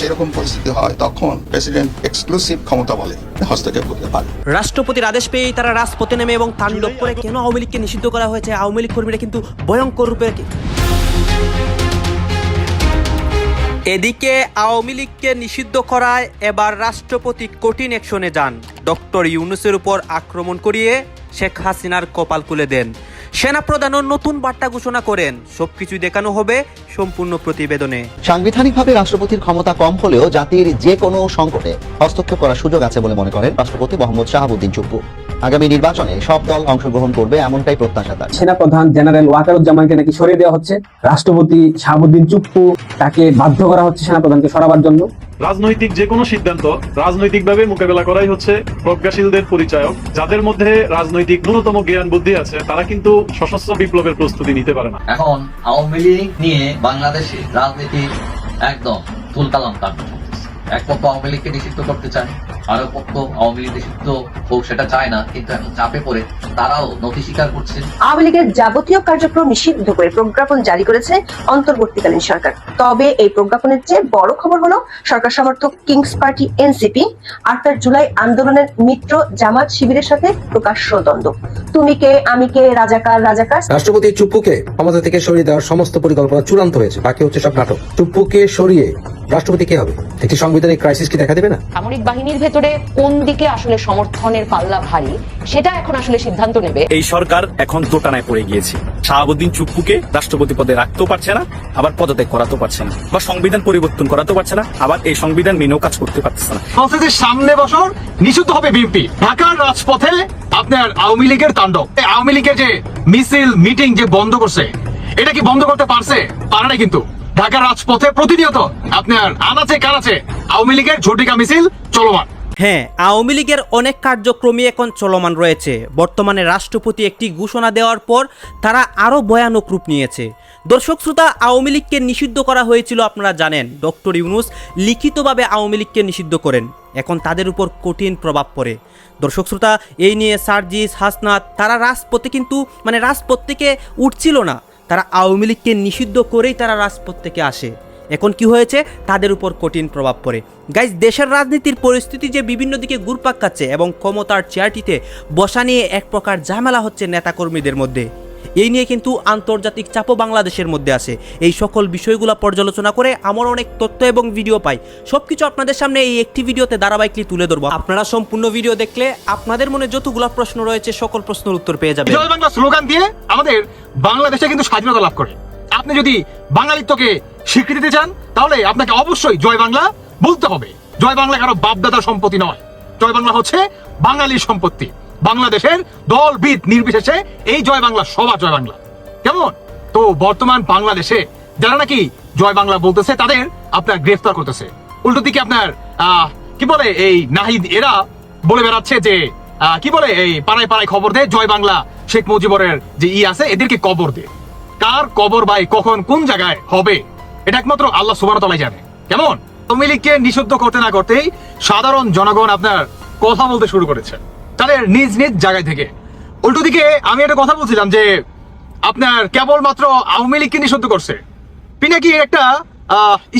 সেরকম পরিস্থিতি হয়, তখন প্রেসিডেন্ট এক্সক্লুসিভ ক্ষমতা বলে, হস্তক্ষেপ করতে পারে। রাষ্ট্রপতির আদেশ পেয়েই তারা রাজপথে নেমে এবং তাণ্ডব করে কেন আওয়ামী লীগকে নিষিদ্ধ করা হয়েছে? আওয়ামী লীগ কর্মীরা কিন্তু ভয়ঙ্কর রূপে এদিকে আওয়ামী লীগকে নিষিদ্ধ করায় এবার রাষ্ট্রপতি কঠিন অ্যাকশনে যান। ডক্টর ইউনুসের উপর আক্রমণ করিয়ে শেখ হাসিনার কপাল খুলে দেন। সেনাপ্রধানও নতুন বার্তা ঘোষণা করেন। সবকিছু দেখানো হবে সম্পূর্ণ প্রতিবেদনে। সাংবিধানিকভাবে রাষ্ট্রপতির ক্ষমতা কম হলেও জাতির যে কোনো সংকটে হস্তক্ষেপ করার সুযোগ আছে বলে মনে করেন রাষ্ট্রপতি মোহাম্মদ শাহাবুদ্দিন চুপ্পু। আগামী নির্বাচনে সব দল অংশগ্রহণ করবে এমনটাই প্রত্যাশা তার। সেনাপ্রধান জেনারেল ওয়াকারুজ্জামানকে নাকি সরিয়ে দেওয়া হচ্ছে। রাষ্ট্রপতি শাহাবুদ্দিন চুপ্পু তাকে বাধ্য করা হচ্ছে সেনাপ্রধানকে সরাবার জন্য। রাজনৈতিক যে কোনো সিদ্ধান্ত রাজনৈতিকভাবে মোকাবেলা করাই হচ্ছে প্রজ্ঞাশীলদের পরিচায়ক। যাদের মধ্যে রাজনৈতিক ন্যূনতম জ্ঞান বুদ্ধি আছে তারা কিন্তু সশস্ত্র বিপ্লবের প্রস্তুতি নিতে পারে না। এখন আওয়ামী লীগ নিয়ে বাংলাদেশে রাজনীতি একদম তুলকালাম কাণ্ড চলতেছে এক পক্ষ আওয়ামী লীগকে নিষিদ্ধ করতে চায়। আরও পক্ষ আওয়ামী লীগ নিষিদ্ধ হোক সেটা চায় না কিন্তু এখন চাপে পড়ে তারাও নথি স্বীকার করছে আওয়ামী লীগের যাবতীয় কার্যক্রম নিষিদ্ধ করে প্রজ্ঞাপন জারি করেছে অন্তর্বর্তীকালীন সরকার। তবে এই প্রজ্ঞাপনের চেয়ে বড় খবর হলো সরকার সমর্থক কিংস পার্টি এনসিপি আর তার জুলাই আন্দোলনের মিত্র জামাত শিবিরের সাথে প্রকাশ্য দ্বন্দ্ব। তুমি কে আমি কে রাজাকার রাজাকার রাষ্ট্রপতি চুপ্পুকে ক্ষমতা থেকে সরিয়ে দেওয়ার সমস্ত পরিকল্পনা চূড়ান্ত হয়েছে বাকি হচ্ছে সব নাটক। চুপ্পুকে সরিয়ে রাষ্ট্রপতি কে হবে? একটি সাংবিধানিক ক্রাইসিস কি দেখা দেবে না? সামরিক বাহিনীর ভেতরে কোন দিকে আসলে সমর্থনের পাল্লা ভারী সেটা এখন আসলে সিদ্ধান্ত নেবে। এই সরকার এখন দোটানায় পড়ে গিয়েছে। শাহাবুদ্দিন চুপ্পুকে রাষ্ট্রপতি পদে রাখতেও পারছে না আবার পদত্যাগ করাতেও পারছে না বা সংবিধান পরিবর্তন করাতেও পারছে না আবার এই সংবিধান মেনেও কাজ করতে পারছে না। সংসদের সামনে বছর নিষিদ্ধ হবে বিএনপি। ঢাকার রাজপথে আপনার আওয়ামী লীগের তাণ্ডব। আওয়ামী লীগের যে মিছিল মিটিং যে বন্ধ করছে এটা কি বন্ধ করতে পারছে? পারে না কিন্তু। ঢাকার রাজপথে প্রতিনিয়ত আপনার আনাচে কানাচে আওয়ামী লীগের ঝটিকা মিছিল চলমান। হ্যাঁ আওয়ামী লীগের অনেক কার্যক্রমই এখন চলমান রয়েছে। বর্তমানে রাষ্ট্রপতি একটি ঘোষণা দেওয়ার পর তারা আরও ভয়ানক রূপ নিয়েছে। দর্শক শ্রোতা, আওয়ামী লীগকে নিষিদ্ধ করা হয়েছিল আপনারা জানেন। ডক্টর ইউনুস লিখিতভাবে আওয়ামী লীগকে নিষিদ্ধ করেন। এখন তাদের উপর কঠিন প্রভাব পড়ে। দর্শক শ্রোতা, এই নিয়ে সার্জিস, হাসনাত, তারা রাজপথে কিন্তু মানে রাজপথ থেকে উঠছিল না। তারা আওয়ামী লীগকে নিষিদ্ধ করেই তারা রাজপথ থেকে আসে। এখন কি হয়েছে? তাদের উপর কঠিন প্রভাব পড়ে। গাইজ দেশের রাজনীতির পরিস্থিতি যে বিভিন্ন দিকে ঘুরপাক খাচ্ছে এবং ক্ষমতার চেয়ারটিতে বসা নিয়ে এক প্রকার ঝামেলা হচ্ছে নেতাকর্মীদের মধ্যে। এই নিয়ে কিন্তু আন্তর্জাতিক চাপও বাংলাদেশের মধ্যে আছে। এই সকল বিষয়গুলো পর্যালোচনা করে আমার অনেক তথ্য এবং ভিডিও পাই। সব কিছু আপনাদের সামনে এই একটি ভিডিওতে ধারাবাহিকলি তুলে ধরবো। আপনারা সম্পূর্ণ ভিডিও দেখলে আপনাদের মনে যতগুলো প্রশ্ন রয়েছে, সকল প্রশ্নের উত্তর পেয়ে যাবে বাংলা স্লোগান দিয়ে আমাদের বাংলাদেশে কিন্তু স্বাধীনতা লাভ করে। আপনি যদি বাঙালিত্বকে স্বীকৃতি দিতে চান, তাহলে আপনাকে অবশ্যই জয় বাংলা বলতে হবে। জয় বাংলা কারও বাপদাদার সম্পত্তি নয়। জয় বাংলা হচ্ছে বাঙালির সম্পত্তি। বাংলাদেশের দল বিদ নির্বিশেষে এই জয় বাংলা সবার জয় বাংলা। কেমন? তো বর্তমান বাংলাদেশে যারা নাকি জয় বাংলা বলতেছে, তাদের আপনার গ্রেফতার করতেছে। উল্টো দিকে আপনার কি বলে এই নাহিদ এরা বলে বেড়াচ্ছে যে কি বলে এই পাড়ায় পাড়ায় খবর দেয়, জয় বাংলা শেখ মুজিবরের যে ই আছে, এদেরকে কবর দে কার কবর ভাই কখন কোন জায়গায় হবে? এটা একমাত্র আল্লাহ সুবাহতালাই জানে। কেমন? লীগকে নিষিদ্ধ করতে না করতেই সাধারণ জনগণ আপনার কথা বলতে শুরু করেছে। তাদের নিজ নিজ জায়গায় থেকে। উল্টো দিকে আমি একটা কথা বলছিলাম যে, আপনার কেবলমাত্র আওয়ামী লীগকে নিষিদ্ধ করছে। পিনাকি একটা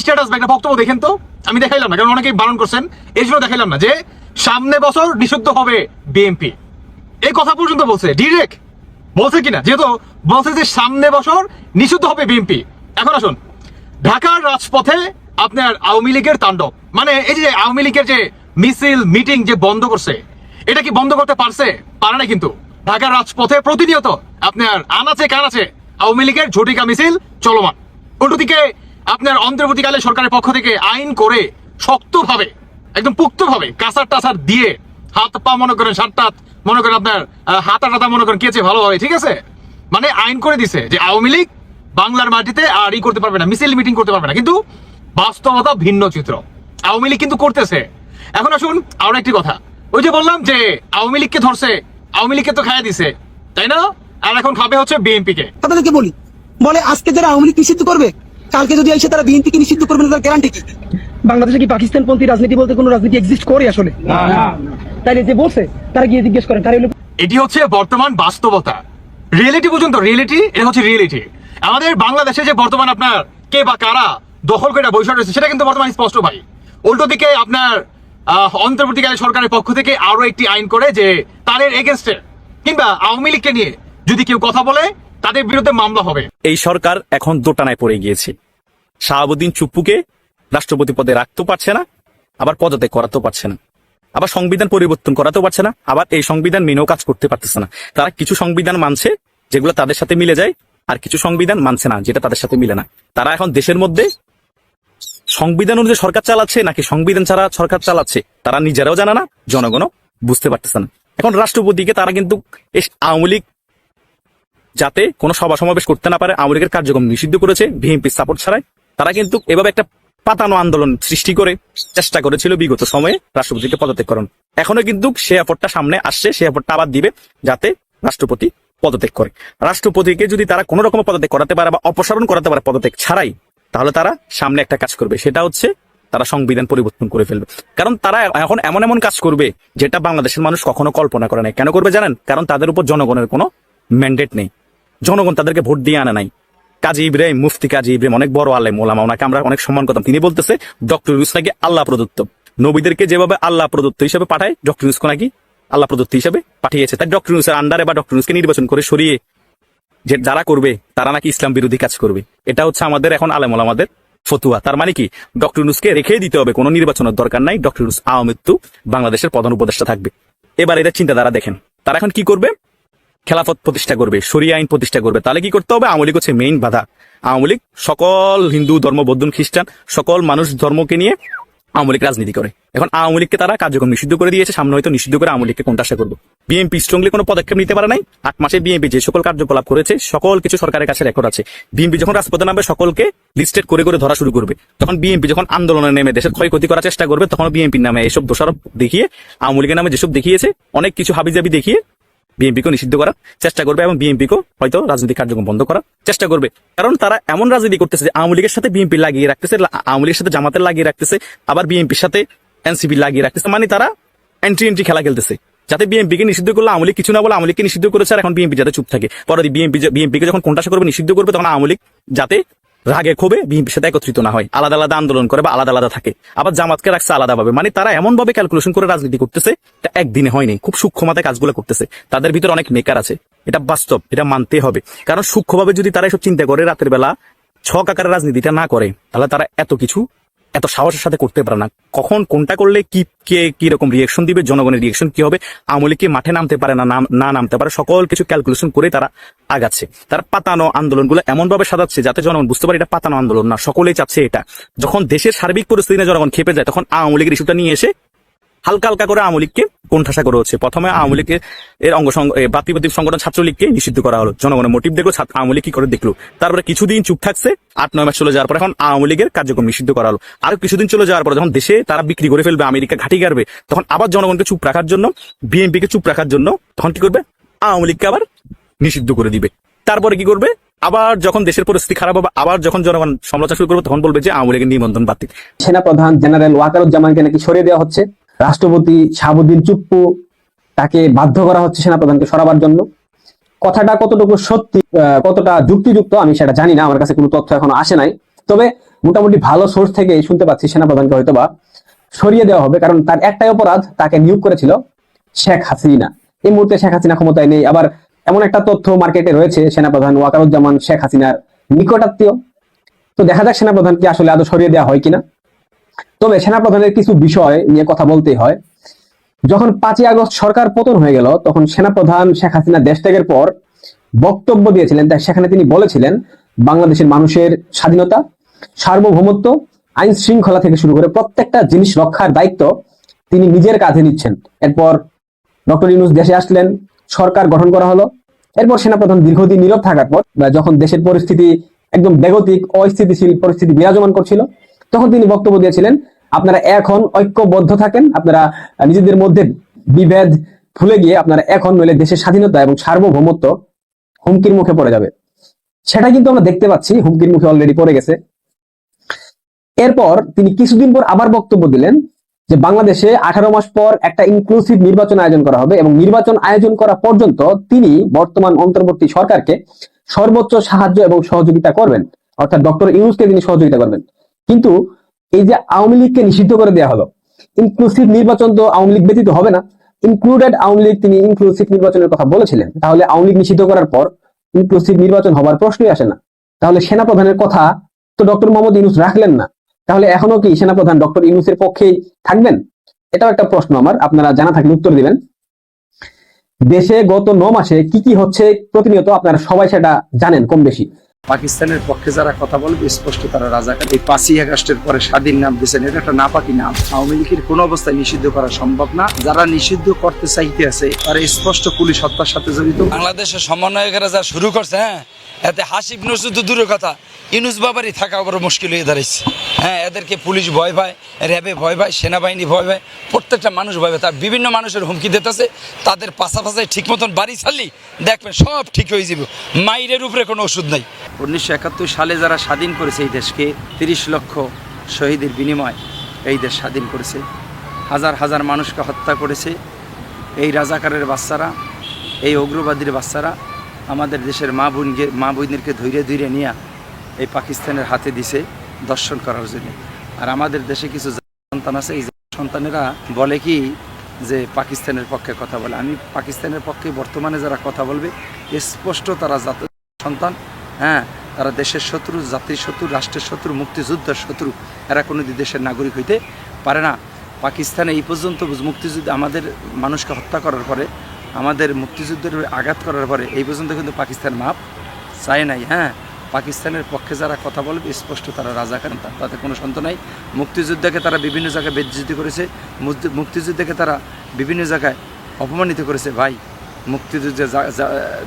স্ট্যাটাস বা একটা বক্তব্য দেখেন তো? আমি দেখাইলাম না, কারণ অনেকেই বারণ করছেন। এই জন্য দেখাইলাম না যে, সামনে বছর নিষিদ্ধ হবে বিএনপি। এই কথা পর্যন্ত বলছে ডিরেক্ট বলছে কিনা? যেহেতু বলছে যে সামনে বছর নিষিদ্ধ হবে বিএনপি। এখন আসুন। ঢাকার রাজপথে আপনার আওয়ামী লীগের তাণ্ডব। মানে এই যে আওয়ামী লীগের যে মিছিল, মিটিং যে বন্ধ করছে, এটা কি বন্ধ করতে পারছে? পারে না কিন্তু। ঢাকার রাজপথে প্রতিনিয়ত আপনার আনাচে কানাচে আওয়ামী লীগের ঝটিকা মিছিল চলমান। উল্টো দিকে আপনার অন্তর্বর্তীকালে সরকারের পক্ষ থেকে আইন করে শক্তভাবে, একদম পুক্তভাবে কাঁচার টাসার দিয়ে হাত পা মনে করেন সাত টাত মনে করেন আপনার হাতা টাতা মনে করেন কেছে ভালোভাবে, ঠিক আছে? মানে আইন করে দিছে যে আওয়ামী লীগ বাংলার মাটিতে আর ই করতে পারবে না মিছিল মিটিং করতে পারবে না। কিন্তু বাস্তবতা ভিন্ন চিত্র। আওয়ামী লীগ কিন্তু করতেছে। এখন আসুন আরও একটি কথা। ওই যে বললাম যে আওয়ামী লীগকে ধরছে আওয়ামী লীগকে তো খাইয়া দিছে তাই না? আর এখন খাবে হচ্ছে বিএনপি কে তাদেরকে বলি বলে আজকে যারা আওয়ামী লীগ নিষিদ্ধ করবে কালকে যদি এসে তারা বিএনপি কে নিষিদ্ধ করবে না তার গ্যারান্টি কি? বাংলাদেশে কি পাকিস্তানপন্থী রাজনীতি বলতে কোনো রাজনীতি এক্সিস্ট করে আসলে? তাইলে যে বলছে তারা গিয়ে জিজ্ঞেস করেন তারা এটি হচ্ছে বর্তমান বাস্তবতা। রিয়েলিটি পর্যন্ত রিয়েলিটি এটা হচ্ছে রিয়েলিটি আমাদের বাংলাদেশে যে বর্তমান আপনার কে বা কারা দখল করে বৈশাখ রয়েছে সেটা কিন্তু বর্তমানে স্পষ্ট ভাই। উল্টো দিকে আপনার আহ, অন্তর্বর্তীকালীন সরকারের পক্ষ থেকে আরও একটি আইন করে যে তাদের এগেনস্টে কিংবা আওয়ামী লীগকে নিয়ে যদি কেউ কথা বলে তাদের বিরুদ্ধে মামলা হবে। এই সরকার এখন দোটানায় পড়ে গিয়েছে। শাহাবুদ্দিন চুপ্পুকে রাষ্ট্রপতি পদে রাখতেও পারছে না আবার পদত্যাগ করাতেও পারছে না। আবার সংবিধান পরিবর্তন করাতেও পারছে না, আবার এই সংবিধান মেনেও কাজ করতে পারতেছে না। তারা কিছু সংবিধান মানছে যেগুলো তাদের সাথে মিলে যায়, আর কিছু সংবিধান মানছে না যেটা তাদের সাথে মিলে না। তারা এখন দেশের মধ্যে সংবিধান অনুযায়ী সরকার চালাচ্ছে নাকি সংবিধান ছাড়া সরকার চালাচ্ছে, তারা নিজেরাও জানে না, জনগণও বুঝতে পারতেছে না। এখন রাষ্ট্রপতিকে তারা কিন্তু আওয়ামী লীগ যাতে কোনো সভা সমাবেশ করতে না পারে, আওয়ামী লীগের কার্যক্রম নিষিদ্ধ করেছে বিএনপি সাপোর্ট ছাড়াই, তারা কিন্তু এভাবে একটা পাতানো আন্দোলন সৃষ্টি করে চেষ্টা করেছিল বিগত সময়ে রাষ্ট্রপতিকে পদত্যাগ করুন এখনও কিন্তু সে এফর্টটা সামনে আসছে, সে এফর্টটা আবার দিবে যাতে রাষ্ট্রপতি পদত্যাগ করে। রাষ্ট্রপতিকে যদি তারা কোনো রকম পদত্যাগ করাতে পারে বা অপসারণ করাতে পারে পদত্যাগ ছাড়াই, তাহলে তারা সামনে একটা কাজ করবে। সেটা হচ্ছে তারা সংবিধান পরিবর্তন করে ফেলবে। কারণ তারা এখন এমন এমন কাজ করবে যেটা বাংলাদেশের মানুষ কখনো কল্পনা করে নাই। কেন করবে জানেন? কারণ তাদের উপর জনগণের কোনো ম্যান্ডেট নেই। জনগণ তাদেরকে ভোট দিয়ে আনে নাই। কাজী ইব্রাহিম, মুফতি কাজী ইব্রাহিম, অনেক বড় আলেম, ওলামা, ওনাকে আমরা অনেক সম্মান করতাম। তিনি বলতেছে, ডক্টর ইউনুস নাকি আল্লাহ প্রদত্ত? নবীদেরকে যেভাবে আল্লাহ প্রদত্ত হিসেবে পাঠায়, ডক্টর ইউনুসকে নাকি আল্লাহ প্রদত্ত হিসেবে পাঠিয়েছে। তাই ডক্টর ইউনুসের আন্ডারে বা ডক্টর ইউনুসকে নির্বাচন করে সরিয়ে যে যারা করবে, তারা নাকি ইসলাম বিরোধী কাজ করবে। এটা হচ্ছে আমাদের এখন আলেম ওলামাদের ফতুয়া। তার মানে কি? ডক্টর ইউনুসকে রেখে দিতে হবে, কোনো নির্বাচনের দরকার নাই। ডক্টর ইউনুস আওয়ামৃত্যু বাংলাদেশের প্রধান উপদেষ্টা থাকবে। এবার এদের চিন্তাধারা দেখেন। তারা এখন কি করবে? খেলাফত প্রতিষ্ঠা করবে, শরিয়া আইন প্রতিষ্ঠা করবে, তাহলে কি করতে হবে? আওয়ামী লীগ হচ্ছে মেইন বাধা। আওয়ামী লীগ সকল হিন্দু ধর্ম, বৌদ্ধ খ্রিস্টান সকল মানুষ ধর্মকে নিয়ে আওয়ামী লীগ রাজনীতি করে। এখন আওয়ামী লীগকে তারা কার্যক্রম নিষিদ্ধ করে দিয়েছে, সামনে হয়তো নিষিদ্ধ করে আওয়ামী লীগকে কোনটা করব। বিএনপি স্ট্রংলি কোনো পদক্ষেপ নিতে পারে নাই? আট মাসে বিএনপি যে সকল কার্যকলাপ করেছে, সকল কিছু সরকারের কাছে রেকর্ড আছে। বিএনপি যখন রাজপথে নামবে, সকলকে লিস্টেড করে করে ধরা শুরু করবে। তখন বিএনপি যখন আন্দোলনে নেমে দেশের ক্ষয়ক্ষতি করার চেষ্টা করবে তখন বিএনপির নামে এসব দোষারোপ দেখিয়ে, আওয়ামী লীগের নামে যেসব দেখিয়েছে, অনেক কিছু হাবিজাবি দেখিয়ে বিএনপিকে নিষিদ্ধ করার চেষ্টা করবে এবং বিএনপিকে হয়তো রাজনৈতিক কার্যক্রম বন্ধ করার চেষ্টা করবে। কারণ তারা এমন রাজনীতি করতেছে যে আওয়ামী লীগের সাথে বিএনপি লাগিয়ে রাখতেছে আওয়ামী লীগের সাথে জামাতের লাগিয়ে রাখতেছে, আবার বিএনপির সাথে এনসিপি লাগিয়ে রাখতেছে মানে তারা এন্ট্রি এন্ট্রি খেলা খেলতেছে। যাতে বিএনপিকে নিষিদ্ধ করলে আওয়ামী কিছু না বলে আওয়ামী লীগকে নিষিদ্ধ করেছে, আর এখন বিএনপি যাতে চুপ থাকে। পরে বিএনপি বিএনপিকে যখন কোনটা করবে নিষিদ্ধ করবে, তখন আওয়ামী লীগ যাতে রাগে ক্ষোভে বিএনপির সাথে একত্রিত না হয়। আলাদা আলাদা আন্দোলন করে বা আলাদা আলাদা থাকে। আবার জামাতকে রাখছে আলাদাভাবে। মানে তারা এমন ভাবে ক্যালকুলেশন করে রাজনীতি করতেছে, এটা একদিনে হয়নি। খুব সূক্ষ্মতায় কাজগুলো করতেছে। তাদের ভিতরে অনেক মেকার আছে। এটা বাস্তব, এটা মানতে হবে। কারণ সূক্ষ্মভাবে যদি তারা এসব চিন্তা করে রাতের বেলা ছক আকারের রাজনীতিটা না করে, তাহলে তারা এত কিছু এত সাহসের সাথে করতে পারে না। কখন কোনটা করলে কি, কে কীরকম রিয়েকশন দিবে, জনগণের রিয়েকশন কি হবে, আমলে কি মাঠে নামতে পারে না না নামতে পারে, সকল কিছু ক্যালকুলেশন করে তারা আগাচ্ছে। তারা পাতানো আন্দোলনগুলো এমনভাবে সাজাচ্ছে যাতে জনগণ বুঝতে পারে এটা পাতানো আন্দোলন না, সকলেই চাচ্ছে এটা। যখন দেশের সার্বিক পরিস্থিতি জনগণ খেপে যায়, তখন আওয়ামী লীগের ইস্যুটা নিয়ে এসে হালকা হালকা করে আওয়ামী লীগকে কোণঠাসা করা হচ্ছে। প্রথমে আওয়ামী লীগের এর অঙ্গ বাতিবাদী সংগঠন ছাত্রলীগকে নিষিদ্ধ করা হলো। জনগণের মোটিভ দেখল আওয়ামী লীগ কি করে দেখল? তারপরে কিছুদিন চুপ থাকছে, আট, নয় মাস চলে যাওয়ার পর এখন আওয়ামী লীগের কার্যক্রম নিষিদ্ধ করা হলো। আরও কিছুদিন চলে যাওয়ার পর যখন দেশে তারা বিক্রি করে ফেলবে, আমেরিকা ঘাটি গাড়বে, তখন আবার জনগণকে চুপ রাখার জন্য বিএনপি কে চুপ রাখার জন্য তখন কি করবে? আওয়ামী লীগকে আবার নিষিদ্ধ করে দিবে। তারপরে কি করবে? আবার যখন দেশের পরিস্থিতি খারাপ হবে, আবার যখন জনগণ সমালোচনা শুরু করবে, তখন বলবে যে আওয়ামী লীগের নিবন্ধন বাতিল। সেনাপ্রধান জেনারেল ওয়াকারুজ্জামানকে নাকি সরিয়ে দেওয়া হচ্ছে। রাষ্ট্রপতি শাহাবুদ্দিন চুপ্পু তাকে বাধ্য করা হচ্ছে সেনাপ্রধানকে সরাবার জন্য। কথাটা কতটুকু সত্যি কতটা যুক্তিযুক্ত আমি সেটা জানি না, আমার কাছে কোনো তথ্য এখনও আসে নাই। তবে মোটামুটি ভালো সোর্স থেকে শুনতে পাচ্ছি সেনাপ্রধানকে হয়তোবা সরিয়ে দেওয়া হবে, কারণ তার একটাই অপরাধ, তাকে নিয়োগ করেছিল শেখ হাসিনা। এই মুহূর্তে শেখ হাসিনা ক্ষমতায় নেই। আবার এমন একটা তথ্য মার্কেটে রয়েছে, সেনাপ্রধান ওয়াকারুজ্জামান শেখ হাসিনার নিকটাত্মীয়। তো দেখা যাক সেনাপ্রধানকে আসলে আদৌ সরিয়ে দেওয়া হয় কিনা। তবে সেনাপ্রধানের কিছু বিষয় নিয়ে কথা বলতেই হয়। যখন পাঁচই আগস্ট সরকার পতন হয়ে গেল, তখন সেনাপ্রধান শেখ হাসিনা দেশ ত্যাগের পর বক্তব্য দিয়েছিলেন। তাই সেখানে তিনি বলেছিলেন, বাংলাদেশের মানুষের স্বাধীনতা, সার্বভৌমত্ব, আইন শৃঙ্খলা থেকে শুরু করে প্রত্যেকটা জিনিস রক্ষার দায়িত্ব তিনি নিজের কাঁধে নিচ্ছেন। এরপর ডক্টর ইউনুস দেশে আসলেন, সরকার গঠন করা হলো। এরপর সেনাপ্রধান দীর্ঘদিন নীরব থাকার পর, যখন দেশের পরিস্থিতি একদম বেগতিক, অস্থিতিশীল পরিস্থিতি বিরাজমান করছিল তখন তিনি বক্তব্য দিয়েছিলেন, আপনারা এখন ঐক্যবদ্ধ থাকেন, আপনারা নিজেদের মধ্যে বিভেদ ভুলে গিয়ে আপনারা এখন নইলে দেশের স্বাধীনতা এবং সার্বভৌমত্ব হুমকির মুখে পড়ে যাবে। সেটা কিন্তু আমরা দেখতে পাচ্ছি, হুমকির মুখে অলরেডি পড়ে গেছে। এরপর তিনি কিছুদিন পর আবার বক্তব্য দিলেন যে বাংলাদেশে আঠারো মাস পর একটা ইনক্লুসিভ নির্বাচন আয়োজন করা হবে এবং নির্বাচন আয়োজন করা পর্যন্ত তিনি বর্তমান অন্তর্বর্তী সরকারকে সর্বোচ্চ সাহায্য এবং সহযোগিতা করবেন। অর্থাৎ ডক্টর ইউনুসকে তিনি সহযোগিতা করবেন। কিন্তু এই যে আওয়ামী লীগকে নিষিদ্ধ করে দেওয়া হলো ইনক্লুসিভ নির্বাচন তো আওয়ামী লীগ ব্যতীত হবে না ইনক্লুডেড আওয়ামী লীগ তিনি ইনক্লুসিভ নির্বাচনের কথা বলেছিলেন, তাহলে আওয়ামী লীগ নিষিদ্ধ করার পর ইনক্লুসিভ নির্বাচন হবার প্রশ্নই আসে না। তাহলে সেনাপ্রধানের কথা তো ডক্টর মোহাম্মদ ইউনুস রাখলেন না, তাহলে এখনও কি সেনাপ্রধান ডক্টর ইউনুসের পক্ষেই থাকবেন? এটাও একটা প্রশ্ন আমার, আপনারা জানা থাকলে উত্তর দিবেন। দেশে গত ন মাসে কি কি হচ্ছে প্রতিনিয়ত, আপনারা সবাই সেটা জানেন কম বেশি পাকিস্তানের পক্ষে যারা কথা বলবে, স্পষ্ট তারা রাজাকার। এই পাঁচই আগস্টের পরে স্বাধীন নাম দিয়েছেন। এটা একটা নাপাকি নাম। আওয়ামী লীগের কোনো অবস্থায় নিষিদ্ধ করা সম্ভব না। যারা নিষিদ্ধ করতে চাইতে আছে, তারা স্পষ্ট পুলিশ হত্যার সাথে জড়িত। বাংলাদেশের সমন্বয়কেরা যা শুরু করছে হ্যাঁ এতে হাসিব নসুদ তো দূরের কথা। ইনুস বাবারই থাকা বড় মুশকিল হয়ে দাঁড়িয়েছে হ্যাঁ এদেরকে পুলিশ ভয় পায়, র্যাবে ভয় পায়, সেনাবাহিনী ভয় পায়, প্রত্যেকটা মানুষ ভয় পায়। তার বিভিন্ন মানুষের হুমকি দিতেছে, তাদের পাশাপাশি ঠিক মতন বাড়ি ছাড়লি, দেখবেন সব ঠিক হয়ে যাবে। মাইরের উপরে কোনো ওষুধ নাই। উনিশশো একাত্তর সালে যারা স্বাধীন করেছে এই দেশকে, তিরিশ লক্ষ শহীদের বিনিময় এই দেশ স্বাধীন করেছে। হাজার হাজার মানুষকে হত্যা করেছে এই রাজাকারের বাচ্চারা, এই উগ্রবাদীর বাচ্চারা। আমাদের দেশের মা বোনকে, মা বোনদেরকে ধৈর্য ধৈর্য নিয়ে এই পাকিস্তানের হাতে দিছে দর্শন করার জন্য। আর আমাদের দেশে কিছু সন্তান আছে, এই সন্তানেরা বলে কি যে পাকিস্তানের পক্ষে কথা বলে। আমি পাকিস্তানের পক্ষে বর্তমানে যারা কথা বলবে, স্পষ্ট তারা জাত সন্তান হ্যাঁ তারা দেশের শত্রু, জাতির শত্রু, রাষ্ট্রের শত্রু, মুক্তিযুদ্ধের শত্রু। এরা কোনো দেশের নাগরিক হইতে পারে না। পাকিস্তানে এই পর্যন্ত মুক্তিযুদ্ধ আমাদের মানুষকে হত্যা করার পরে আমাদের মুক্তিযুদ্ধের আঘাত করার পরে এই পর্যন্ত কিন্তু পাকিস্তান মাপ চায় নাই হ্যাঁ? পাকিস্তানের পক্ষে যারা কথা বলবে, স্পষ্ট তারা রাজাকার তা- তাতে কোনো সন্ত নাই। মুক্তিযুদ্ধকে তারা বিভিন্ন জায়গায় বেজ্জিত করেছে মুক্তি- মুক্তিযুদ্ধকে তারা বিভিন্ন জায়গায় অপমানিত করেছে। ভাই, মুক্তিযুদ্ধে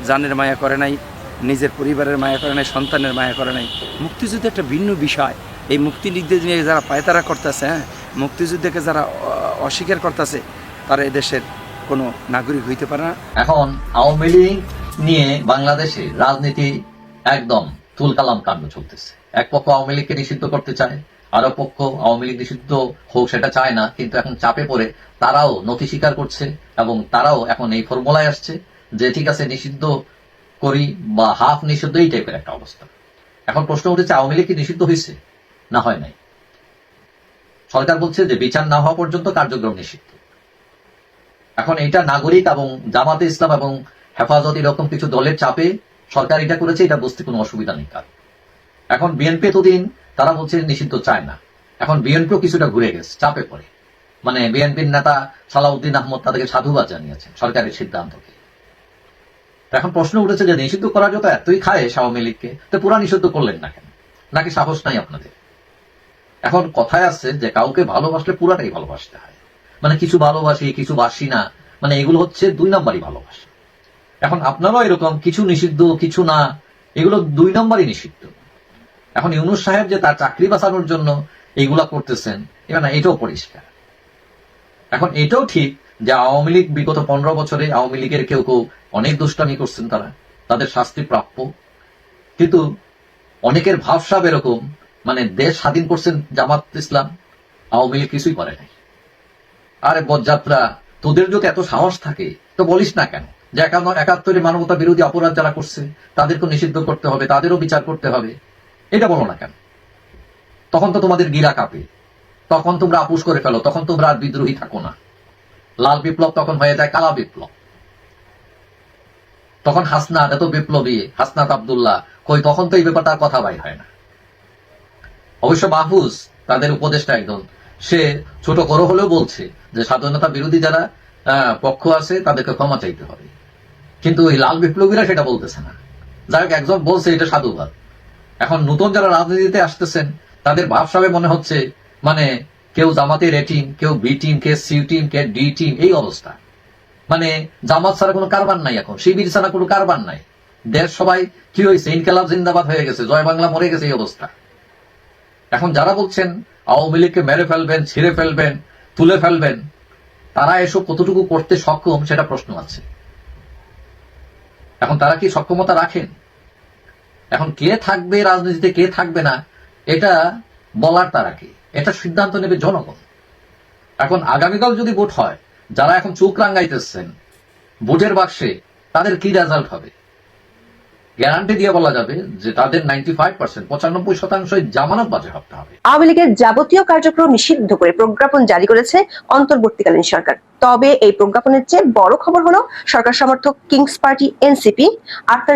জানের মায়া করে নাই, নিজের পরিবারের মায়া করে নাই, সন্তানের মায়া করে নাই। মুক্তিযুদ্ধ একটা ভিন্ন বিষয়। এই মুক্তিযুদ্ধে নিয়ে যারা পায়তারা করতেছে হ্যাঁ? মুক্তিযুদ্ধকে যারা অস্বীকার করতেছে, তারা এদেশের কোনো নাগরিক হইতে পারে না। এখন আওয়ামী লীগ নিয়ে বাংলাদেশে রাজনীতি একদম তুলকালাম কাণ্ড চলতেছে। এক পক্ষ আওয়ামী লীগকে নিষিদ্ধ করতে চায় আরও পক্ষ আওয়ামী লীগ নিষিদ্ধ হোক সেটা চায় না, কিন্তু এখন চাপে পড়ে তারাও নথি স্বীকার করছে এবং তারাও এখন এই ফর্মুলায় আসছে যে ঠিক আছে, নিষিদ্ধ করি বা হাফ নিষিদ্ধ, এই টাইপের একটা অবস্থা। এখন প্রশ্ন উঠেছে, আওয়ামী লীগ কি নিষিদ্ধ হয়েছে না হয় নাই। সরকার বলছে যে বিচার না হওয়া পর্যন্ত কার্যক্রম নিষিদ্ধ। এখন এটা নাগরিক এবং জামাতে ইসলাম এবং হেফাজত এরকম কিছু দলের চাপে সরকার এটা করেছে, এটা বুঝতে কোনো অসুবিধা নেই কার এখন বিএনপি এতদিন, তারা বলছে নিষিদ্ধ চায় না। এখন বিএনপিও কিছুটা ঘুরে গেছে, চাপে পড়ে। মানে বিএনপির নেতা সালাউদ্দিন আহমদ তাদেরকে সাধুবাদ জানিয়েছেন সরকারের সিদ্ধান্তকে। এখন প্রশ্ন উঠেছে যে নিষিদ্ধ করার যত এতই খায় আওয়ামী লীগকে, তো পুরা নিষিদ্ধ করলেন না কেন? নাকি সাহস নাই আপনাদের? এখন কথায় আছে যে কাউকে ভালোবাসলে পুরাটাই ভালোবাসতে হয়। মানে কিছু ভালোবাসি, কিছু বাসি না। মানে এগুলো হচ্ছে দুই নাম্বারই ভালোবাসা। এখন আপনারাও এরকম কিছু নিষিদ্ধ, কিছু না, এগুলো দুই নাম্বারই নিষিদ্ধ। এখন ইউনুস সাহেব যে তার চাকরি বাঁচানোর জন্য এইগুলা করতেছেন এটা না, এটাও পরিষ্কার। এখন এটাও ঠিক যে আওয়ামী লীগ বিগত পনেরো বছরে আওয়ামী লীগের কেউ কেউ অনেক দুষ্টামি করছেন তারা, তাদের শাস্তি প্রাপ্য। কিন্তু অনেকের ভাবসাব এরকম মানে দেশ স্বাধীন করছেন জামাত ইসলাম, আওয়ামী লীগ কিছুই করে নাই। আরে বদযাত্রা, তোদের যদি এত সাহস থাকে, তো বলিস না কেন? যে একান্ন একাত্তরে মানবতা বিরোধী অপরাধ যারা করছে তাদেরকে নিষিদ্ধ করতে হবে, তাদেরও বিচার করতে হবে। এটা বলো না কেন? তখন তো তোমাদের গিরা কাঁপে। তখন তোমরা আপুস করে ফেলো, তখন তোমরা আর বিদ্রোহী থাকো না। লাল বিপ্লব তখন হয়ে যায় কালা বিপ্লব। তখন হাসনাত, এত বিপ্লবী, হাসনাত আবদুল্লাহ, কই, তখন তো এই ব্যাপারটা কথা বাইর হয় না। অবশ্য মাহফুজ, তাদের উপদেষ্টা একজন সে ছোট করো হলেও বলছে যে স্বাধীনতা বিরোধী যারা পক্ষ আছে, তাদেরকে ক্ষমা চাইতে হবে। কিন্তু ওই লাল বিপ্লবীরা সেটা বলতেছে না। যাই একজন বলছে এটা সাধুবাদ। এখন নতুন যারা রাজনীতিতে আসতেছেন, তাদের ভাবসাবে মনে হচ্ছে মানে কেউ জামাতের এ টিম, কেউ বি টিম কে সি টিম কে ডি টিম, এই অবস্থা। মানে জামাত ছাড়া কোনো কারবার নাই এখন, শিবির ছাড়া কোনো কারবার নাই। দেশ সবাই কি হয়েছে? ইনকালাব জিন্দাবাদ হয়ে গেছে, জয় বাংলা মরে গেছে এই অবস্থা। এখন যারা বলছেন, আওয়ামী লীগকে মেরে ফেলবেন, ছিঁড়ে ফেলবেন, তুলে ফেলবেন, তারা এসব কতটুকু করতে সক্ষম সেটা প্রশ্ন আছে। এখন তারা কি সক্ষমতা রাখেন? এখন কে থাকবে রাজনীতিতে, কে থাকবে না, এটা বলার তারা কি? এটা সিদ্ধান্ত নেবে জনগণ। এখন আগামীকাল যদি ভোট হয়, যারা এখন চোখ রাঙ্গাইতেছেন ভোটের বাক্সে তাদের কি রেজাল্ট হবে? গ্যারান্টি দিয়ে বলা যাবে যে তাদের নাইনটি ফাইভ পার্সেন্ট পঁচানব্বই জামানত হবে। আওয়ামী লীগের যাবতীয় কার্যক্রম নিষিদ্ধ করে প্রজ্ঞাপন জারি করেছে অন্তর্বর্তীকালীন সরকার। তবে এই প্রজ্ঞাপনের চেয়ে বড় খবর হলো সরকার সমর্থক কিংস পার্টি এনসিপি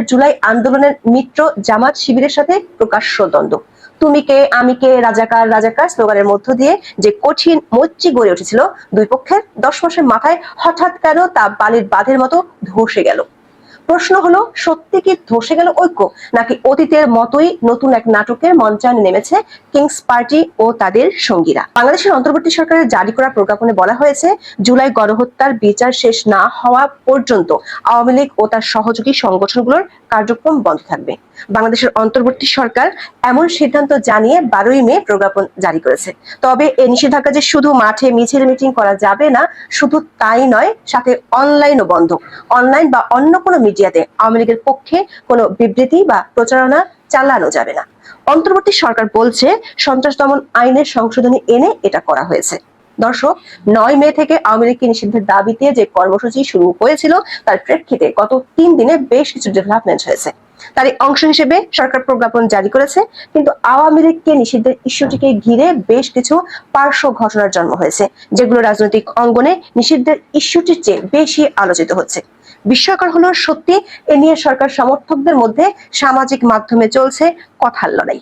জুলাই আন্দোলনের মিত্র জামাত শিবিরের সাথে প্রকাশ্য দ্বন্দ্ব। তুমি কে, আমি কে, রাজাকার রাজাকার স্লোগানের মধ্য দিয়ে যে কঠিন মৈত্রী গড়ে উঠেছিল দুই পক্ষের দশ মাসের মাথায় হঠাৎ কেন তা বালির বাঁধের মতো ধসে গেল। প্রশ্ন হলো, সত্যি কি ধসে গেল ঐক্য? নাকি অতীতের মতোই নতুন এক নাটকের মঞ্চায়নে নেমেছে কিংস পার্টি ও তাদের সঙ্গীরা? বাংলাদেশের অন্তর্বর্তী সরকারের জারি করা প্রজ্ঞাপনে বলা হয়েছে, জুলাই গণহত্যার বিচার শেষ না হওয়া পর্যন্ত আওয়ামী লীগ ও তার সহযোগী সংগঠনগুলোর কার্যক্রম বন্ধ থাকবে। বাংলাদেশের অন্তর্বর্তী সরকার এমন সিদ্ধান্ত জানিয়ে বারোই মে প্রজ্ঞাপন জারি করেছে। তবে এই নিষেধাজ্ঞা যে শুধু মাঠে মিছিল মিটিং করা যাবে না, শুধু তাই নয়, সাথে অনলাইনও বন্ধ। অনলাইন বা অন্য কোনো মিডিয়াতে আওয়ামী লীগের পক্ষে কোনো বিবৃতি বা প্রচারণা চালানো যাবে না। অন্তর্বর্তী সরকার বলছে, সন্ত্রাস দমন আইনের সংশোধনী এনে এটা করা হয়েছে। দর্শক, নয় মে থেকে আওয়ামী লীগকে নিষিদ্ধের দাবিতে যে কর্মসূচি শুরু হয়েছিল, তার প্রেক্ষিতে গত তিন দিনে বেশ কিছু ডেভেলপমেন্ট হয়েছে। তারই অংশ হিসেবে সরকার প্রজ্ঞাপন জারি করেছে, কিন্তু আওয়ামী লীগকে নিষিদ্ধের ইস্যুটিকে ঘিরে বেশ কিছু পার্শ্ব ঘটনার জন্ম হয়েছে, যেগুলো রাজনৈতিক অঙ্গনে নিষিদ্ধের ইস্যুটির চেয়ে বেশি আলোচিত হচ্ছে। বিস্ময়কর হলো সত্যি এ নিয়ে সরকার সমর্থকদের মধ্যে সামাজিক মাধ্যমে চলছে কথার লড়াই।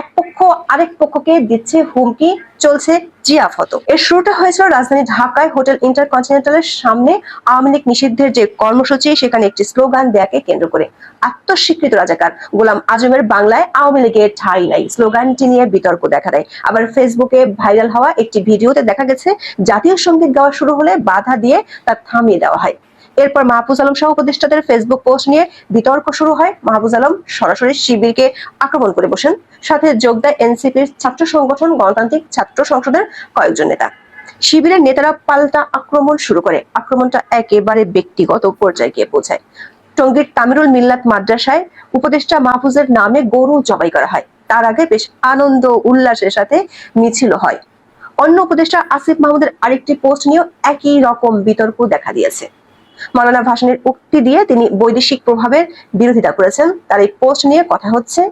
এক পক্ষ আরেক পক্ষকে দিচ্ছে হুমকি, চলছে জিয়াফত। এর শুরুটা হয়েছিল রাজধানী ঢাকায় হোটেল ইন্টারকন্টিনেন্টালের সামনে। আওয়ামী লীগ নিষিদ্ধের যে কর্মসূচি, সেখানে একটি স্লোগান দেয়াকে কেন্দ্র করে। আত্মস্বীকৃত রাজাকার গোলাম আজমের বাংলায় আওয়ামী লীগের ঠাঁই নাই। স্লোগানটি নিয়ে বিতর্ক দেখা দেয়। আবার ফেসবুকে ভাইরাল হওয়া একটি ভিডিওতে দেখা গেছে, জাতীয় সংগীত গাওয়া শুরু হলে বাধা দিয়ে তা থামিয়ে দেওয়া হয়। এরপর মাহফুজ আলম সহ উপদেষ্টাদের ফেসবুক পোস্ট নিয়ে বিতর্ক শুরু হয়। মাহফুজ আলম সরাসরি শিবিরকে আক্রমণ করে বসেন। সাথে যোগ দেয় এনসিপির ছাত্র সংগঠন, গণতান্ত্রিক ছাত্র সংসদের কয়েকজন নেতা। শিবিরের নেতারা পাল্টা আক্রমণ শুরু করে। আক্রমণটা একেবারে ব্যক্তিগত পর্যায়ে গিয়ে পৌঁছায়। টঙ্গীর তামিরুল মিল্লাত মাদ্রাসায় উপদেষ্টা মাহফুজের নামে গরু জবাই করা হয়। তার আগে বেশ আনন্দ উল্লাসের সাথে মিছিল হয়। অন্য উপদেষ্টা আসিফ মাহমুদের আরেকটি পোস্ট নিয়েও একই রকম বিতর্ক দেখা দিয়েছে। মাওলানা ভাসানের উক্তি দিয়ে তিনি বৈদেশিক প্রভাবের বিরোধিতা করেছেন। তার এই পোস্ট নিয়ে কথা হচ্ছে,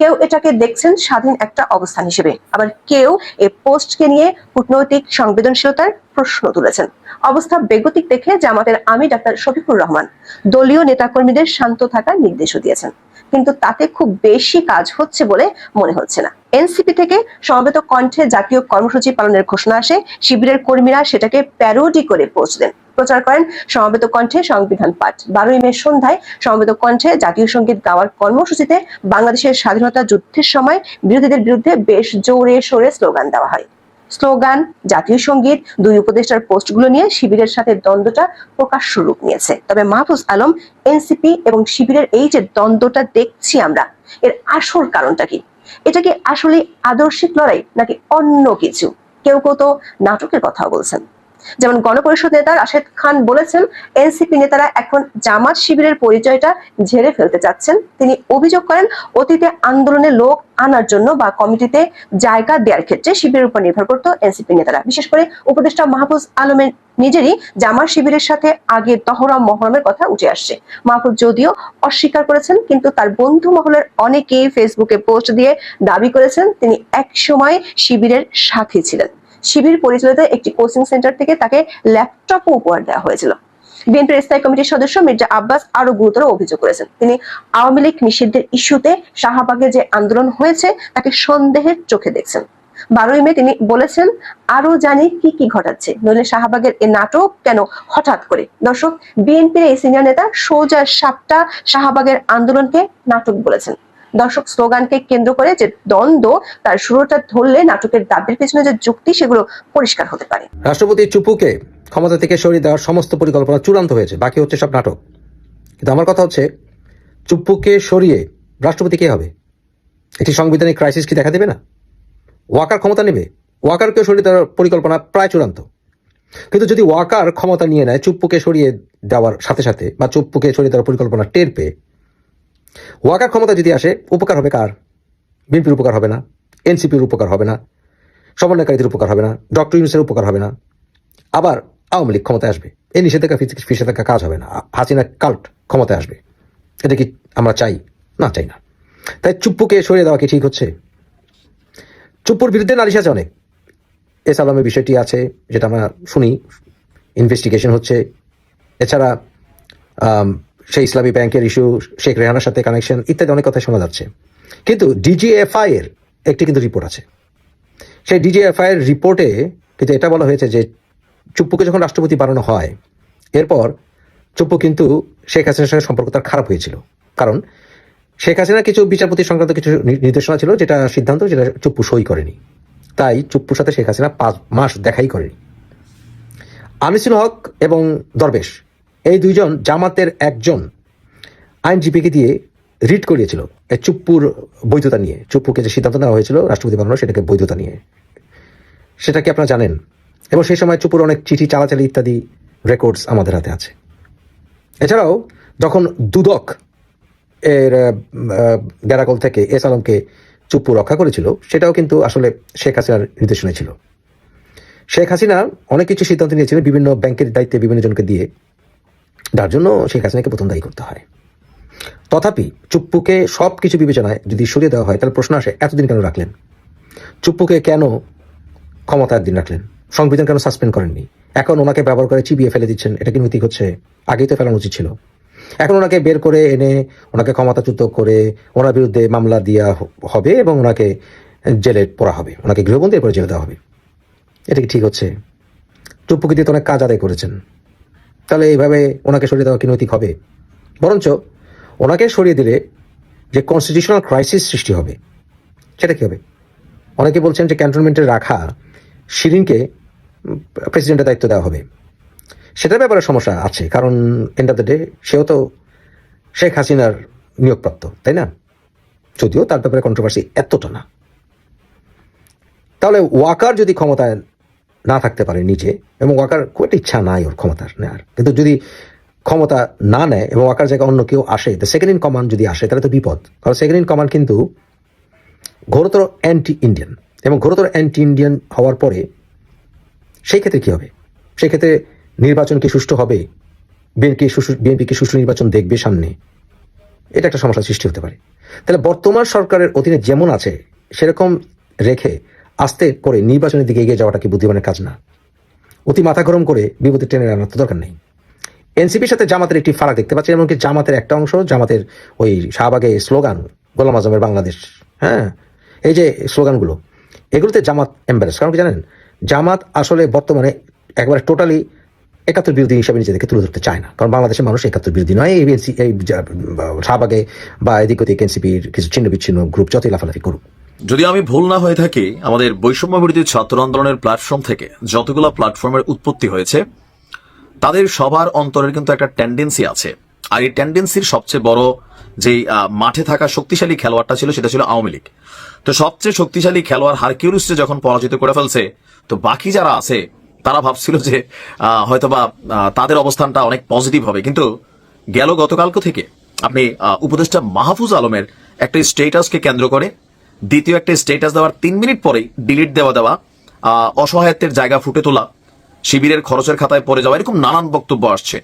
কেউ এটাকে দেখছেন স্বাধীন একটা অবস্থান হিসেবে। আবার কেউ এই পোস্টকে নিয়ে কূটনৈতিক সংবেদনশীলতার প্রশ্ন তুলেছেন। অবস্থা বেগতিক দেখে জামাতের আমি ডাক্তার শফিকুর রহমান দলীয় নেতাকর্মীদের শান্ত থাকার নির্দেশও দিয়েছেন। কিন্তু তাতে খুব বেশি কাজ হচ্ছে বলে মনে হচ্ছে না। এনসিপি থেকে সমবেত কণ্ঠে জাতীয় কর্মসূচি পালনের ঘোষণা আসে। শিবিরের কর্মীরা সেটাকে প্যারোডি করে পোস্ট দেন। প্রচার করেন সমবেত কণ্ঠে সংবিধান পাঠ। বারোই মে সন্ধ্যায় সমবেত কণ্ঠে জাতীয় সংগীত গাওয়ার কর্মসূচিতে বাংলাদেশের স্বাধীনতা যুদ্ধের সময় বিরোধীদের বিরুদ্ধে বেশ জোরে সোরে স্লোগান দেওয়া হয়। স্লোগান, জাতীয় সংগীত, দুই উপদেষ্টার পোস্টগুলো নিয়ে শিবিরের সাথে দ্বন্দ্বটা প্রকাশ্য রূপ নিয়েছে। তবে মাহফুজ আলম, এনসিপি এবং শিবিরের এই যে দ্বন্দ্বটা দেখছি আমরা, এর আসল কারণটা কি? এটা কি আসলে আদর্শিক লড়াই নাকি অন্য কিছু? কেউ কেউ তো নাটকের কথা বলছেন। যেমন গণপরিষদ নেতা রাশেদ খান বলেছেন, এনসিপি নেতারা এখন জামাত শিবিরের পরিচয়টা ঝেড়ে ফেলতে চাচ্ছেন। তিনি অভিযোগ করেন, অতীতে আন্দোলনে লোক আনার জন্য বা কমিটিতে জায়গা দেওয়ার ক্ষেত্রে শিবিরের উপর নির্ভর করতো এনসিপি নেতারা। বিশেষ করে উপদেষ্টা মাহফুজ আলমের নিজেরই জামাত শিবিরের সাথে আগে তহরম মহরমের কথা উঠে আসছে। মাহফুজ যদিও অস্বীকার করেছেন, কিন্তু তার বন্ধু মহলের অনেকেই ফেসবুকে পোস্ট দিয়ে দাবি করেছেন, তিনি এক সময় শিবিরের সাথী ছিলেন। শিবির পরিচালিত একটি কোচিং সেন্টার থেকে তাকে ল্যাপটপও উপহার দেওয়া হয়েছিল। বিএনপির স্থায়ী কমিটির সদস্য মির্জা আব্বাস আরও গুরুতর অভিযোগ করেছেন। তিনি আওয়ামী লীগ নিষিদ্ধের ইস্যুতে শাহবাগে যে আন্দোলন হয়েছে, তাকে সন্দেহের চোখে দেখছেন। বারোই মে তিনি বলেছেন আরও জানি কি কি ঘটাচ্ছে। নইলে শাহবাগের এ নাটক কেন হঠাৎ করে? দর্শক বিএনপির এই সিনিয়র নেতা সোজা সাপটা শাহবাগের আন্দোলনকে নাটক বলেছেন। দর্শক স্লোগানকে কেন্দ্র করে যে দ্বন্দ্ব, তার শুরুটা ধরলে নাটকের দাবির পেছনে যে যুক্তি, সেগুলো পরিষ্কার হতে পারে। রাষ্ট্রপতি চুপুকে ক্ষমতা থেকে সরিয়ে দেওয়ার সমস্ত পরিকল্পনা চূড়ান্ত হয়েছে, বাকি হচ্ছে সব নাটক। কিন্তু আমার কথা হচ্ছে চুপ্পুকে সরিয়ে রাষ্ট্রপতি কে হবে? একটি সাংবিধানিক ক্রাইসিস কি দেখা দেবে না? ওয়াকার ক্ষমতা নেবে? ওয়াকারকে সরিয়ে দেওয়ার পরিকল্পনা প্রায় চূড়ান্ত। কিন্তু যদি ওয়াকার ক্ষমতা নিয়ে নেয় চুপ্পুকে সরিয়ে দেওয়ার সাথে সাথে বা চুপ্পুকে সরিয়ে দেওয়ার পরিকল্পনা টের পেয়ে ওয়াকার ক্ষমতা যদি আসে, উপকার হবে কার? বিএনপির উপকার হবে না, এনসিপির উপকার হবে না, সমন্বয়কারীদের উপকার হবে না, ডক্টর ইউনুসের উপকার হবে না। আবার আওয়ামী লীগ ক্ষমতায় আসবে। এই নিষেধাজ্ঞা, ফিসে থাকা কাজ হবে না। হাসিনা কাল্ট ক্ষমতায় আসবে। এটা কি আমরা চাই? না চাই না। তাই চুপ্পুকে সরিয়ে দেওয়া কি ঠিক হচ্ছে? চুপ্পুর বিরুদ্ধে নালিশ আছে অনেক। এস আলমের বিষয়টি আছে, যেটা আমরা শুনি। ইনভেস্টিগেশন হচ্ছে। এছাড়া সেই ইসলামী ব্যাংকের ইস্যু শেখ রেহানার সাথে কানেকশন ইত্যাদি অনেক কথা শোনা যাচ্ছে। কিন্তু ডিজিএফআই এর একটি কিন্তু রিপোর্ট আছে। সেই ডিজিএফআই এর রিপোর্টে কিন্তু এটা বলা হয়েছে যে চুপ্পুকে যখন রাষ্ট্রপতি বানানো হয়, এরপর চুপ্পু কিন্তু শেখ হাসিনার সঙ্গে সম্পর্ক তার খারাপ হয়েছিল। কারণ শেখ হাসিনার কিছু বিচারপতি সংক্রান্ত কিছু নির্দেশনা ছিল যেটা সিদ্ধান্ত যেটা চুপ্পু সই করেনি। তাই চুপ্পুর সাথে শেখ হাসিনা পাঁচ মাস দেখাই করেনি। আনিসুল হক এবং দরবেশ এই দুইজন জামাতের একজন আইনজীবীকে দিয়ে রিট করিয়েছিল চুপ্পুর বৈধতা নিয়ে। চুপ্পুকে যে সিদ্ধান্ত নেওয়া হয়েছিল, রাষ্ট্রপতি বানানো সেটাকে বৈধতা নিয়ে। সেটা কি আপনারা জানেন? এবং সেই সময় চুপুর অনেক চিঠি, চালাচালি ইত্যাদি রেকর্ডস আমাদের হাতে আছে। এছাড়াও যখন দুদক এর গ্যারাকল থেকে এস আলমকে চুপ্পু রক্ষা করেছিল, সেটাও কিন্তু আসলে শেখ হাসিনার নির্দেশনায় ছিল। শেখ হাসিনা অনেক কিছু সিদ্ধান্ত নিয়েছিলেন বিভিন্ন ব্যাংকের দায়িত্বে বিভিন্ন জনকে দিয়ে। যার জন্য শেখ হাসিনাকে প্রথম দায়ী করতে হয়। তথাপি চুপ্পুকে সব কিছু বিবেচনায় যদি সরিয়ে দেওয়া হয়, তাহলে প্রশ্ন আসে, এতদিন কেন রাখলেন? চুপ্পুকে কেন ক্ষমতা একদিন রাখলেন? সংবিধান কেন সাসপেন্ড করেননি? এখন ওনাকে ব্যবহার করে চিবিয়ে ফেলে দিচ্ছেন, এটা কি নৈতিক হচ্ছে? আগেই তো ফেলানো উচিত ছিল। এখন ওনাকে বের করে এনে ওনাকে ক্ষমতাচ্যুত করে ওনার বিরুদ্ধে মামলা দেওয়া হবে এবং ওনাকে জেলে পড়া হবে। ওনাকে গৃহবন্দী এরপরে জেলে দেওয়া হবে। এটা কি ঠিক হচ্ছে? চুপ্পুকে দিয়ে তো অনেক কাজ আদায় করেছেন। তাহলে এইভাবে ওনাকে সরিয়ে দেওয়া কি নৈতিক হবে? বরঞ্চ ওনাকে সরিয়ে দিলে যে কনস্টিটিউশনাল ক্রাইসিস সৃষ্টি হবে, সেটা কি হবে? অনেকে বলছেন যে ক্যান্টনমেন্টে রাখা শিরিনকে প্রেসিডেন্টের দায়িত্ব দেওয়া হবে। সেটার ব্যাপারে সমস্যা আছে, কারণ এন্ড অফ দ্য ডে সেও তো শেখ হাসিনার নিয়োগপ্রাপ্ত, তাই না? যদিও তার ব্যাপারে কন্ট্রোভার্সি এতটা না। তাহলে ওয়াকার যদি ক্ষমতায় না থাকতে পারে নিজে, এবং ওয়াকার খুব একটা ইচ্ছা নাই ওর ক্ষমতার নেওয়ার কিন্তু যদি ক্ষমতা না নেয় এবং ওয়াকার জায়গায় অন্য কেউ আসে তো সেকেন্ড ইন কমান্ড যদি আসে, তাহলে তো বিপদ। কারণ সেকেন্ড ইন কমান্ড কিন্তু ঘোরতর অ্যান্টি ইন্ডিয়ান এবং ঘোরতর অ্যান্টি ইন্ডিয়ান হওয়ার পরে সেই ক্ষেত্রে কী হবে? সেই ক্ষেত্রে নির্বাচন কি সুষ্ঠু হবে? বিএনপি বিএনপি কি সুষ্ঠু নির্বাচন দেখবে সামনে। এটা একটা সমস্যার সৃষ্টি হতে পারে। তাহলে বর্তমান সরকারের অধীনে যেমন আছে, সেরকম রেখে আস্তে করে নির্বাচনের দিকে এগিয়ে যাওয়াটা কি বুদ্ধিমানের কাজ না? অতি মাথা গরম করে বিপদের টেনে আনার তো দরকার নেই। এনসিপির সাথে জামাতের একটি ফারাক দেখতে পাচ্ছি এমনকি জামাতের একটা অংশ, জামাতের ওই শাহবাগে স্লোগান, গোলাম আজমের বাংলাদেশ হ্যাঁ? এই যে স্লোগানগুলো, এগুলোতে জামাত এম্বারেস কারণ কি জানেন? জামাত আসলে বর্তমানে একবারে টোটালি একাত্তর বিরোধী হিসাবে নিজেদেরকে তুলে ধরতে চায় না। কারণ বাংলাদেশের মানুষ একাত্তর বিরোধী নয়। এই শাহবাগে বা এদিক ওদিক এনসিপির কিছু ছিন্ন বিচ্ছিন্ন গ্রুপ যতই লাফালাফি করুক। যদি আমি ভুল না হয়ে থাকি আমাদের বৈষম্য বিরোধী ছাত্র আন্দোলনের প্ল্যাটফর্ম থেকে যতগুলো প্ল্যাটফর্মের উৎপত্তি হয়েছে তাদের সবার অন্তরের কিন্তু একটা টেন্ডেন্সি আছে। আর এই টেন্ডেন্সির সবচেয়ে বড় আহ, মাঠে থাকা শক্তিশালী খেলোয়াড়টা ছিল সেটা ছিল আওয়ামী লীগ। তো সবচেয়ে শক্তিশালী খেলোয়াড় হারকিউলিসকে যখন পরাজিত করে ফেলছে তো বাকি যারা আছে তারা ভাবছিল যে হয়তোবা তাদের অবস্থানটা অনেক পজিটিভ হবে। কিন্তু গেল গতকালকে থেকে আপনি উপদেষ্টা মাহফুজ আলমের একটা স্টেটাসকে কেন্দ্র করে দ্বিতীয় একটা স্টেটাস দেওয়ার তিন মিনিট পরেই ডিলিট দেওয়া দেওয়া অসহায়ত্বের জায়গা ফুটে তোলা, শিবিরের খরচের খাতায় পড়ে যাওয়া, এরকম নানান বক্তব্য আসছে।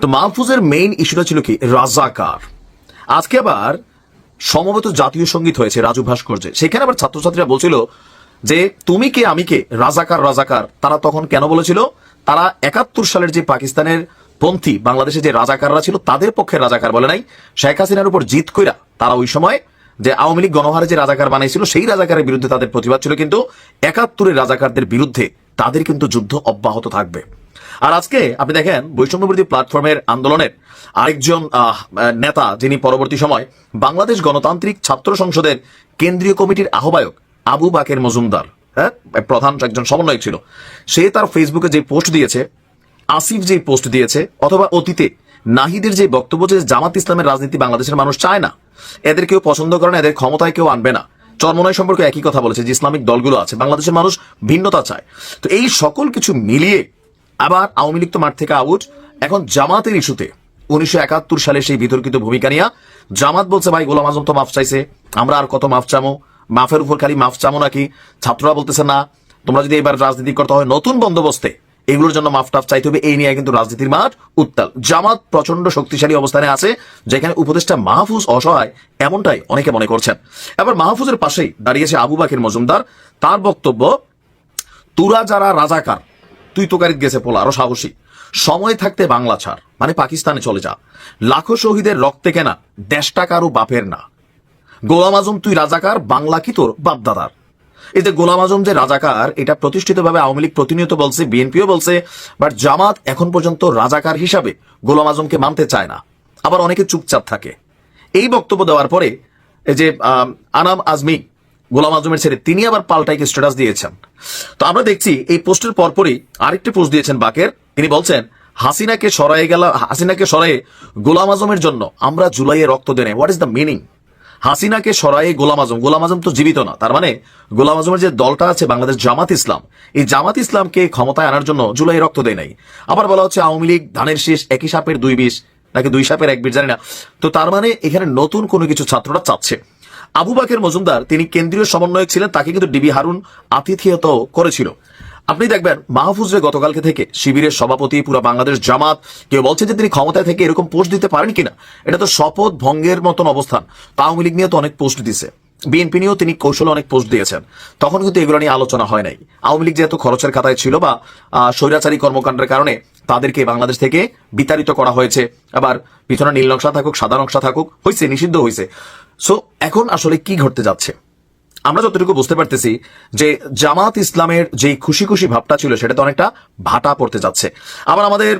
তো মাহফুজের মেইন ইস্যুটা ছিল কি? রাজাকার। আজকে আবার সমবেত জাতীয় সংগীত হয়েছে রাজু ভাস্কর্যে। সেখানে আবার ছাত্রছাত্রীরা বলছিল যে, তুমি কে, আমি কে? রাজাকার রাজাকার। তারা তখন কেন বলেছিল? তারা একাত্তর সালের যে পাকিস্তানের পন্থী বাংলাদেশে যে রাজাকাররা ছিল, তাদের পক্ষে রাজাকার বলে নাই। শেখ হাসিনার উপর জিত কইরা তারা ওই সময় যে আওয়ামী লীগ গণহারে যে রাজাকার বানাইছিল, সেই রাজাকারের বিরুদ্ধে তাদের প্রতিবাদ ছিল, কিন্তু একাত্তরের রাজাকারদের বিরুদ্ধে তাদের কিন্তু যুদ্ধ অব্যাহত থাকবে। আর আজকে আপনি দেখেন বৈষম্য বিরোধী প্ল্যাটফর্মের আন্দোলনের আরেকজন নেতা যিনি পরবর্তী সময় বাংলাদেশ গণতান্ত্রিক ছাত্র সংসদের কেন্দ্রীয় কমিটির আহ্বায়ক আবু বাকের মজুমদার হ্যাঁ প্রধান একজন সমন্বয়ক ছিল, সে তার ফেসবুকে যে পোস্ট দিয়েছে, আসিফ যে পোস্ট দিয়েছে, অথবা অতীতে নাহিদের যে বক্তব্য যে জামাত ইসলামের রাজনীতি বাংলাদেশের মানুষ চায় না, এদের কেউ পছন্দ করে না, এদের ক্ষমতায় কেউ আনবে না। চরমনয় সম্পর্কে একই কথা বলেছে যে ইসলামিক দলগুলো আছে, বাংলাদেশের মানুষ ভিন্নতা চায়। তো এই সকল কিছু মিলিয়ে আবার আওয়ামী লীগ তো মাঠ থেকে আউট, এখন জামাতের ইস্যুতে উনিশশো একাত্তর সালে সেই বিতর্কিত ভূমিকা নিয়ে জামাত বলছে, ভাই, গোলাম আজম তো মাফ চাইছে, আমরা আর কত মাফ চামো? মাফের উপর খালি মাফ চামো নাকি? ছাত্ররা বলতেছে, না, তোমরা যদি এবার রাজনীতি করতে হয় নতুন বন্দোবস্তে এগুলোর জন্য মাফ টাফ চাইতে হবে। এই নিয়ে কিন্তু রাজনীতির মাঠ উত্তাল। জামাত প্রচণ্ড শক্তিশালী অবস্থানে আছে, যেখানে উপদেষ্টা মাহফুজ অসহায় এমনটাই অনেকে মনে করছেন। এবার মাহফুজের পাশেই দাঁড়িয়েছে আবু বাকির মজুমদার। তার বক্তব্য, তুরা যারা রাজাকার, তুই তো গাড়িতে গেছে পোলা, আরও সাহসী। সময় থাকতে বাংলা ছাড় মানে পাকিস্তানে চলে যা। লাখো শহীদের রক্তে কেনা দেশটা কারও বাপের না। গোলাম আজম, তুই রাজাকার, বাংলা কি তোর বাপদাদার? এই যে গোলাম আজম যে রাজাকার, এটা প্রতিষ্ঠিতভাবে আওয়ামী লীগ প্রতিনিয়ত বলছে, বিএনপিও বলছে বাট জামাত এখন পর্যন্ত রাজাকার হিসাবে গোলাম আজমকে মানতে চায় না। আবার অনেকে চুপচাপ থাকে। এই বক্তব্য দেওয়ার পরে, এই যে আনাম আজমি, গোলাম আজমের ছেলে, তিনি আবার পাল্টাইকে স্ট্যাটাস দিয়েছেন। তো আমরা দেখছি, এই পোস্টের পরপরই আরেকটি পোস্ট দিয়েছেন বাকের। তিনি বলছেন, হাসিনাকে সরাই গেল, হাসিনাকে সরাই গোলাম আজমের জন্য আমরা জুলাইয়ে রক্ত দেনে। হোয়াট ইজ দ্য মিনিং হাসিনাকে সরাই গোলাম আজম। গোলাম আজম তো জীবিত না। তার মানে গোলাম আজমের যে দলটা আছে বাংলাদেশ জামাত ইসলাম, এই জামাত ইসলামকে ক্ষমতায় আনার জন্য জুলাই রক্ত দেয় নাই। আবার বলা হচ্ছে আওয়ামী লীগ ধানের শেষ একই সাপের দুই বিষ, নাকি দুই সাপের এক বিষ, জানি না। তো তার মানে এখানে নতুন কোনো কিছু ছাত্ররা চাচ্ছে। আবু বাকের মজুমদার, তিনি কেন্দ্রীয় সমন্বয়ক ছিলেন, তাকে কিন্তু ডিবি হারুন আতিথিয়ত করেছিল। আপনি দেখবেন মাহফুজরে গতকালকে থেকে শিবিরের সভাপতি পুরো বাংলাদেশ জামাত, কেউ বলছে যে তিনি ক্ষমতায় থেকে এরকম পোস্ট দিতে পারেন কিনা? এটা তো শপথ ভঙ্গের মতন অবস্থান। আওয়ামী লীগ নিয়ে তো অনেক পোস্ট দিছে। বিএনপি নিয়েও তিনি কৌশলে অনেক পোস্ট দিয়েছেন। তখন কিন্তু এগুলো নিয়ে আলোচনা হয় নাই। আওয়ামী লীগ যেহেতু খরচের খাতায় ছিল বা স্বৈরাচারী কর্মকাণ্ডের কারণে তাদেরকে বাংলাদেশ থেকে বিতাড়িত করা হয়েছে। আবার পিছনে নীল নকশা থাকুক, সাদা নকশা থাকুক হয়েছে নিষিদ্ধ হয়েছে সো এখন আসলে কি ঘটতে যাচ্ছে? আমরা যতটুকু বুঝতে পারতেছি যে জামাত ইসলামের যে খুশি খুশি ভাবটা ছিল সেটা তো অনেকটা ভাটা পড়তে যাচ্ছে। আবার আমাদের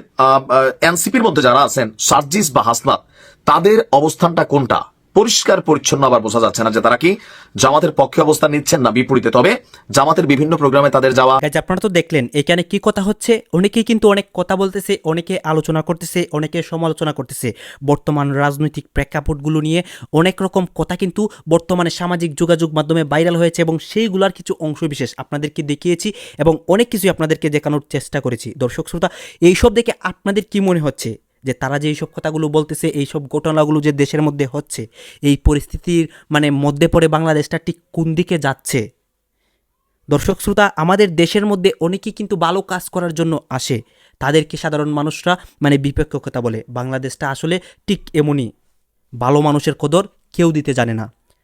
এনসিপির মধ্যে যারা আছেন, সার্জিস বা হাসনাত, তাদের অবস্থানটা কোনটা? পরিষ্কার পরিচ্ছন্ন আবার বোঝা যাচ্ছে না যে তারা কি জামাতের পক্ষে অবস্থান নিচ্ছেন না বিপরীতে। তবে জামাতের বিভিন্ন প্রোগ্রামে তাদের যাওয়া আপনারা তো দেখলেন, এখানে কি কথা হচ্ছে? অনেকেই কিন্তু অনেক কথা বলতেছে, অনেকে আলোচনা করতেছে, অনেকে সমালোচনা করতেছে। বর্তমান রাজনৈতিক প্রেক্ষাপটগুলো নিয়ে অনেক রকম কথা কিন্তু বর্তমানে সামাজিক যোগাযোগ মাধ্যমে ভাইরাল হয়েছে এবং সেইগুলার কিছু অংশ বিশেষ আপনাদেরকে দেখিয়েছি এবং অনেক কিছুই আপনাদেরকে দেখানোর চেষ্টা করেছি। দর্শক, শ্রোতা, এইসব দেখে আপনাদের কি মনে হচ্ছে? যে তারা যে এইসব কথাগুলো বলতেছে, এইসব ঘটনাগুলো যে দেশের মধ্যে হচ্ছে, এই পরিস্থিতির মানে মধ্যে পড়ে বাংলাদেশটা ঠিক কোন দিকে যাচ্ছে? দর্শক শ্রোতা, আমাদের দেশের মধ্যে অনেকেই কিন্তু ভালো কাজ করার জন্য আসে। তাদেরকে সাধারণ মানুষরা মানে বিপক্ষ কথা বলে। বাংলাদেশটা আসলে ঠিক এমনই। ভালো মানুষের কদর কেউ দিতে জানে না।